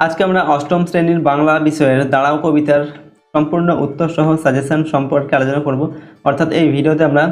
আজকে আমরা অষ্টম শ্রেণির বাংলা বিষয়ের দাঁড়াও কবিতার সম্পূর্ণ উত্তর সহ সাজেশন সম্পর্কে আলোচনা করব। অর্থাৎ এই ভিডিওতে আমরা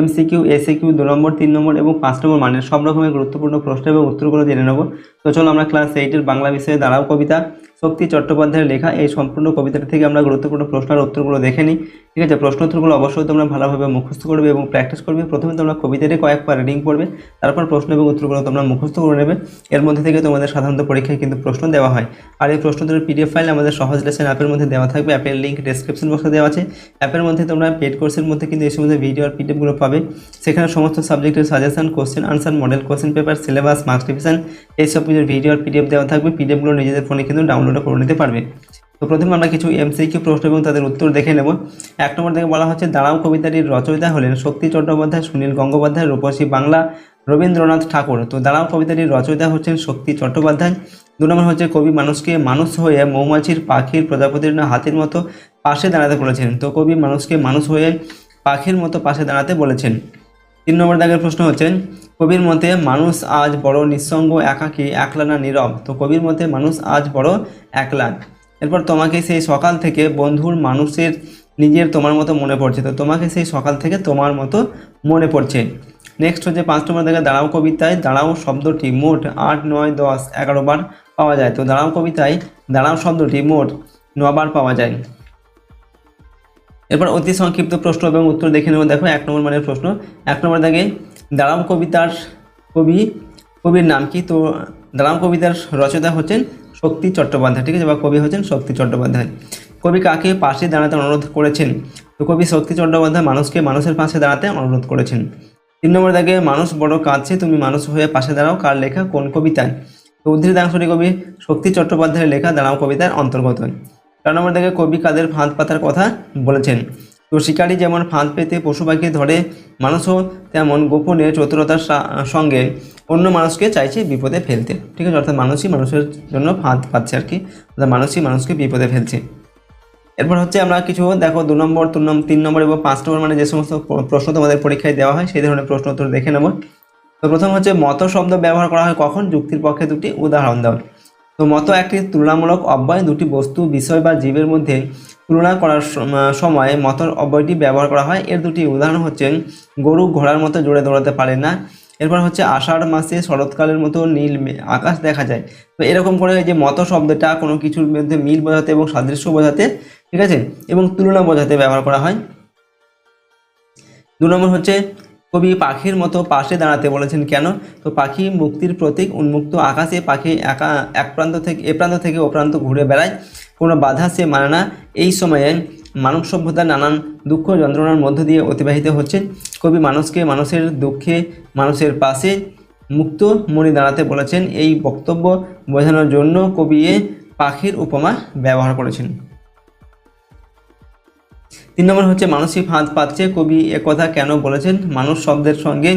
এমসিকিউ এসিকিউ দু নম্বর, তিন নম্বর এবং পাঁচ নম্বর মানের সব রকমের গুরুত্বপূর্ণ প্রশ্ন এবং উত্তরগুলো জেনে নেব। তো চলো আমরা ক্লাস এইটের বাংলা বিষয়ে দাঁড়াও কবিতা। শক্তি চট্টোপাধ্যায়ের লেখা, এই সম্পূর্ণ কবিতাটা থেকে আমরা গুরুত্বপূর্ণ প্রশ্নের উত্তরগুলো দেখে নিই। ঠিক আছে, প্রশ্ন উত্তরগুলো অবশ্যই তোমরা ভালোভাবে মুখস্থ করবে এবং প্র্যাকটিস করবে। প্রথমে তোমরা কবিতাটি কয়েকবার রিডিং পড়বে, তারপর প্রশ্ন এবং উত্তরগুলো তোমরা মুখস্থ করে নেবে। এর মধ্যে থেকে তোমাদের সাধারণত পরীক্ষায় কিন্তু প্রশ্ন দেওয়া হয়। আর এই প্রশ্ন উত্তরের পিডিএফ ফাইল আমাদের সহজ লেসন অ্যাপের মধ্যে দেওয়া থাকবে। অ্যাপের লিঙ্ক ডেসক্রিপশন বক্সে দেওয়া আছে। অ্যাপের মধ্যে তোমরা পেড কোর্সের মধ্যে কিন্তু এই সমস্ত ভিডিও আর পিডিএফগুলো পাবে। সেখানে সমস্ত সাবজেক্টের suggestion question answer model question paper syllabus marks division এইসব কিছুর ভিডিও আর পিডিএফ দেওয়া থাকবে। পিডিএফগুলো নিজেদের ফোনে কিন্তু ডাউনলোড করে নিতে পারবে। তো প্রথমে আমরা কিছু এমসিকিউ প্রশ্ন এবং তাদের উত্তর দেখে নেব। এক নম্বর থেকে বলা হচ্ছে, দাঁড়াও কবিতাটির রচয়িতা হলেন শক্তি চট্টোপাধ্যায়, সুনীল গঙ্গোপাধ্যায়, রূপসী বাংলা, রবীন্দ্রনাথ ঠাকুর। তো দাঁড়াও কবিতাটির রচয়িতা হচ্ছেন শক্তি চট্টোপাধ্যায়। দু নম্বর হচ্ছে, কবি মানুষকে মানুষ হয়ে মৌমাছির পাখির প্রজাপতির না হাতির মতো পাশে দাঁড়াতে বলেছেন। তো কবি মানুষকে মানুষ হয়ে পাখির মতো পাশে দাঁড়াতে বলেছেন। তিন নম্বর দাগের প্রশ্ন হচ্ছেন কবির মতে মানুষ আজ বড় নিঃসঙ্গ, একাকী, একলা না নীরব? তো কবির মতে মানুষ আজ বড় একলা। এরপর তোমাকে সেই সকাল থেকে বন্ধুর মানুষের নিজের তোমার মতো মনে পড়ছে। তো তোমাকে সেই সকাল থেকে তোমার মতো মনে পড়ছে। নেক্সট হচ্ছে পাঁচ নম্বর দাগে, দাঁড়াও কবিতায়, দাঁড়াও শব্দটি মোট আট, নয়, দশ, এগারো বার পাওয়া যায়। তো দাঁড়াও কবিতায়, দাঁড়াও শব্দটি মোট নবার পাওয়া যায়। এরপর অতি সংক্ষিপ্ত প্রশ্ন এবং উত্তর দেখে নেব। দেখো, এক নম্বর মানের প্রশ্ন। এক নম্বর দাগে দাঁড়াও কবিতার কবি, কবির নাম কি? তো দাঁড়াও কবিতার রচনা হচ্ছেন শক্তি চট্টোপাধ্যায়, ঠিক আছে? বা কবি হচ্ছেন শক্তি চট্টোপাধ্যায়। কবি কাকে পাশে দাঁড়াতে অনুরোধ করেছেন? তো কবি শক্তি চট্টোপাধ্যায় মানুষকে মানুষের পাশে দাঁড়াতে অনুরোধ করেছেন। তিন নম্বর দাগে, মানুষ বড় কাঁদছে, তুমি মানুষ হয়ে পাশে দাঁড়াও, কার লেখা কোন কবিতায়? তো উদ্ধৃতাংশটি কবি শক্তি চট্টোপাধ্যায়ের লেখা দাঁড়াও কবিতার অন্তর্গত। চার নম্বর দেখে কবি কাদের ফাঁদ পাতার কথা বলেছেন। তো শিকারী যেমন ফাঁদ পেতে পশু পাখি ধরে, মানুষও তেমন গোপনে চতুরতার সঙ্গে অন্য মানুষকে চাইছে বিপদে ফেলতে। ঠিক আছে, অর্থাৎ মানুষই মানুষের জন্য ফাঁদ পাচ্ছে আর কি। অর্থাৎ মানুষই মানুষকে বিপদে ফেলছে। এরপর হচ্ছে আমরা কিছু, দেখো, দু নম্বর, তিন নম্বর তিন নম্বর এবং পাঁচ নম্বর মানে যে সমস্ত প্র- প্রশ্ন তোমাদের পরীক্ষায় দেওয়া হয়, সেই ধরনের প্রশ্ন উত্তর দেখে নেব। তো প্রথম হচ্ছে মত শব্দ ব্যবহার করা হয় কখন? যুক্তির পক্ষে দুটি উদাহরণ দাও। তো মত একটি তুলনামূলক অব্যয় দুটি বস্তু, বিষয় বা জীবের মধ্যে তুলনা করার সম- সময় মতর অব্যয়টি ব্যবহার করা হয়। এর দুটি উদাহরণ হচ্ছে, গরু ঘোড়ার মতো জোরে দৌড়াতে পারে না। এরপর হচ্ছে, আষাঢ় মাসে শরৎকালের মতো নীল আকাশ দেখা যায়। তো এরকম করে যে মত শব্দটা কোনো কিছুর মধ্যে মিল বোঝাতে এবং সাদৃশ্য বোঝাতে, ঠিক আছে? এবং তুলনা বোঝাতে ব্যবহার করা হয়। দু নম্বর হচ্ছে কবি পাখির মতো পাশে দাঁড়াতে বলেছেন, কেন? তো পাখি মুক্তির প্রতীক, উন্মুক্ত আকাশে পাখি একা, এক প্রান্ত থেকে, এ প্রান্ত থেকে ও প্রান্ত ঘুরে বেড়ায়। কোনো বাধা সে মানে না। এই সময়ে মানব সভ্যতার নানান দুঃখ যন্ত্রণার মধ্য দিয়ে অতিবাহিত হচ্ছে। কবি মানুষকে মানুষের দুঃখে, মানুষের পাশে মুক্ত মনে দাঁড়াতে বলেছেন। এই বক্তব্য বোঝানোর জন্য কবি পাখির উপমা ব্যবহার করেছেন। তিন নম্বর হচ্ছে, মানসিক ফাঁদ পাচ্ছে। কবি একথা কেন বলেছেন? মানুষ শব্দের সঙ্গে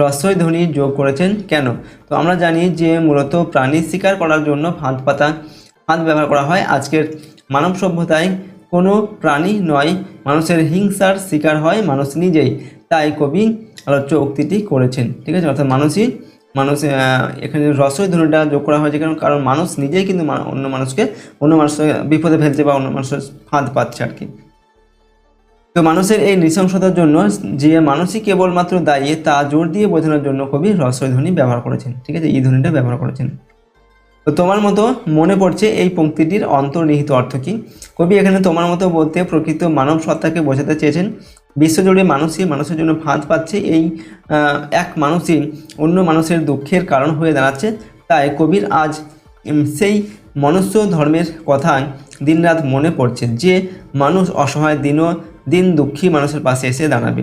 রস্বই ধ্বনি যোগ করেছেন কেন? তো আমরা জানি যে, মূলত প্রাণী শিকার করার জন্য ফাঁদ পাতা, ফাঁদ ব্যবহার করা হয়। আজকের মানব সভ্যতায় কোনো প্রাণী নয়, মানুষের হিংসার শিকার হয় মানুষ নিজেই। তাই কবি আলোচ্য উক্তিটি করেছেন। ঠিক আছে? অর্থাৎ মানুষই মানুষ এখানে রসই ধ্বনিটা যোগ করা হয়েছে কারণ কারণ মানুষ নিজেই কিন্তু অন্য মানুষকে অন্য মানুষকে বিপদে ফেলছে বা অন্য মানুষের ফাঁদ পাচ্ছে আর কি। তো মানুষের এই নৃশংসতার জন্য যে মানুষই কেবলমাত্র দায়ী, তা জোর দিয়ে বোঝানোর জন্য কবি ধ্বনি ব্যবহার করেছেন। ঠিক আছে, এই ধ্বনিটা ব্যবহার করেছেন। তো তোমার মতো মনে পড়ছে এই পংক্তিটির অন্তর্নিহিত অর্থ কী? কবি এখানে তোমার মতো বলতে প্রকৃত মানব সত্তাকে বোঝাতে চেয়েছেন। বিশ্বজুড়ে মানুষই মানুষের জন্য ফাঁদ পাচ্ছে, এই এক মানুষই অন্য মানুষের দুঃখের কারণ হয়ে দাঁড়াচ্ছে। তাই কবির আজ সেই মনুষ্য ধর্মের কথা দিনরাত মনে পড়ছে যে মানুষ অসহায় দিনও দিন দুঃখী মানুষের পাশে এসে দাঁড়াবে।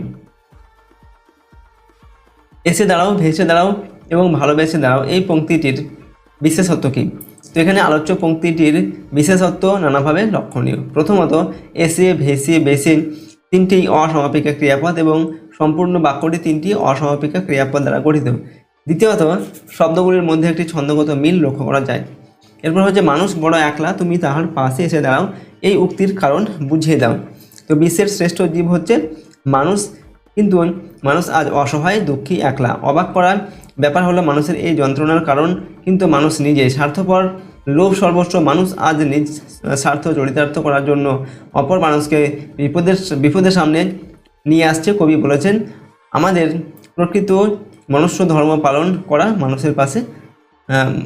এসে দাঁড়াও, ভেসে দাঁড়াও এবং ভালোবেসে দাঁড়াও। এই পঙ্ক্তিটির বিশেষত্ব কী? তো এখানে আলোচ্য পঙ্ক্তিটির বিশেষত্ব নানাভাবে লক্ষণীয়। প্রথমত, এসে, ভেসে, বেসে তিনটি অসমাপিকা ক্রিয়াপদ এবং সম্পূর্ণ বাক্যটি তিনটি অসমাপিকা ক্রিয়াপদ দ্বারা গঠিত। দ্বিতীয়ত, শব্দগুলির মধ্যে একটি ছন্দগত মিল লক্ষ্য করা যায়। এরপর হচ্ছে, মানুষ বড় একলা, তুমি তাহার পাশে এসে দাঁড়াও। এই উক্তির কারণ বুঝিয়ে দাও। তো বিশ্বের শ্রেষ্ঠ জীব হচ্ছে মানুষ। কিন্তু মানুষ আজ অসহায়, দুঃখী, একলা, অবাক করার ব্যাপার হলো মানুষের এই যন্ত্রণার কারণ। কিন্তু মানুষ নিজে স্বার্থপর, লোভ সর্বস্ব মানুষ আজ নিজ স্বার্থ চরিতার্থ করার জন্য অপর মানুষকে বিপদের বিপদের সামনে নিয়ে আসছে কবি বলেছেন, আমাদের প্রকৃত মনুষ্য ধর্ম পালন করা মানুষের পাশে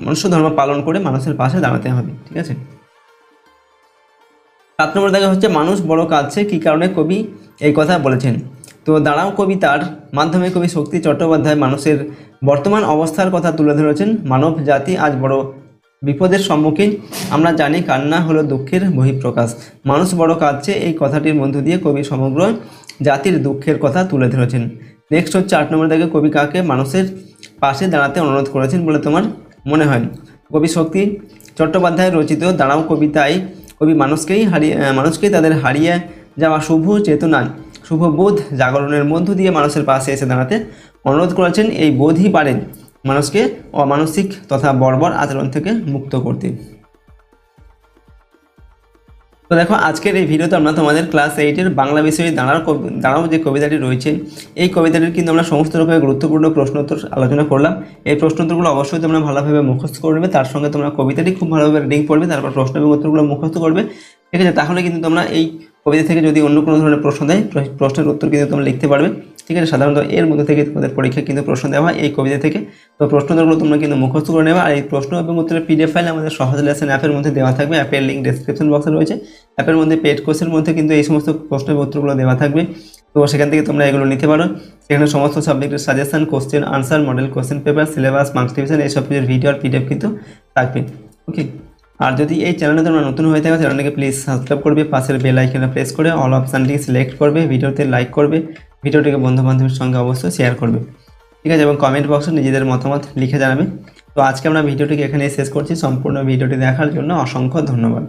মনুষ্য ধর্ম পালন করে মানুষের পাশে দাঁড়াতে হবে। ঠিক আছে? সাত নম্বর দেখা হচ্ছে, মানুষ বড় কাঁদছে, কী কারণে কবি এই কথা বলেছেন? তো দাঁড়াও, কবিতার মাধ্যমে কবি শক্তি চট্টোপাধ্যায় মানুষের বর্তমান অবস্থার কথা তুলে ধরেছেন। মানব জাতি আজ বড় বিপদের সম্মুখীন। আমরা জানি কান্না হলো দুঃখের বহিঃপ্রকাশ। মানুষ বড় কাঁদছে, এই কথাটির মধ্য দিয়ে কবি সমগ্র জাতির দুঃখের কথা তুলে ধরেছেন। নেক্সট হচ্ছে, আট নম্বর দাগে কবি কাকে মানুষের পাশে দাঁড়াতে অনুরোধ করেছেন বলে তোমার মনে হয়? কবি শক্তি চট্টোপাধ্যায় রচিত দাঁড়াও, কবিতায় কবি মানুষকেই হারিয়ে মানুষকেই তাদের হারিয়ে যাওয়া শুভ চেতনায় শুভ বোধ জাগরণের মধ্য দিয়ে মানুষের পাশে এসে দাঁড়াতে অনুরোধ করেছেন এই বোধই পারেন মানুষকে অমানসিক তথা বর্বর আচরণ থেকে মুক্ত করতে। তো দেখো, আজকের এই ভিডিওতে আমরা তোমাদের ক্লাস এইটের বাংলা বিষয়ে দাঁড়ার দাঁড়াও যে কবিতাটি রয়েছে, এই কবিতাটির কিন্তু আমরা সমস্ত রকমের গুরুত্বপূর্ণ প্রশ্নোত্তর আলোচনা করলাম। এই প্রশ্নোত্তরগুলো অবশ্যই তোমরা ভালোভাবে মুখস্থ করবে তার সঙ্গে তোমরা কবিতাটি খুব ভালোভাবে রিডিং পড়বে, তারপর প্রশ্ন এবং উত্তরগুলো মুখস্থ করবে। ঠিক আছে, তাহলে কিন্তু তোমরা এই কবিতা থেকে যদি অন্য কোনো ধরনের প্রশ্ন দেয় প্রশ্নের উত্তর কিন্তু তোমরা লিখতে পারবে। ঠিক আছে? সাধারণত এর মধ্যে থেকে তোমাদের পরীক্ষায় কিন্তু প্রশ্ন দেওয়া হয় এই কবিতা থেকে। তো প্রশ্নোত্তরগুলো তোমরা কিন্তু মুখস্থ করে নেবে। আর এই প্রশ্ন এবং উত্তরের পিডিএফ ফাইল আমাদের সহজ লেসন অ্যাপের মধ্যে দেওয়া থাকবে। অ্যাপের লিঙ্ক ডেসক্রিপশন বক্সে রয়েছে। অ্যাপের মধ্যে পেড কোর্সের মধ্যে কিন্তু এই সমস্ত প্রশ্ন এবং উত্তরগুলো দেওয়া থাকবে। তো সেখান থেকে তোমরা এগুলো নিতে পারো। সেখানে সমস্ত সাবজেক্টের suggestion question answer model question paper syllabus marks division এইসব ভিডিও আর পিডিএফ কিন্তু থাকবে। ওকে আর যদি এই চ্যানেলে তোমরা নতুন হয়ে থাকো চ্যানেলটাকে প্লিজ সাবস্ক্রাইব করবে, পাশের বেল আইকনে প্রেস করে অল অপশানটিকে সিলেক্ট করবে, ভিডিওতে লাইক করবে, ভিডিওটিকে বন্ধুবান্ধবের সঙ্গে অবশ্যই শেয়ার করবে। ঠিক আছে, এবং কমেন্ট বক্সে নিজেদের মতামত লিখে জানাবে। তো আজকে আমরা ভিডিওটিকে এখানেই শেষ করছি। সম্পূর্ণ ভিডিওটি দেখার জন্য অসংখ্য ধন্যবাদ।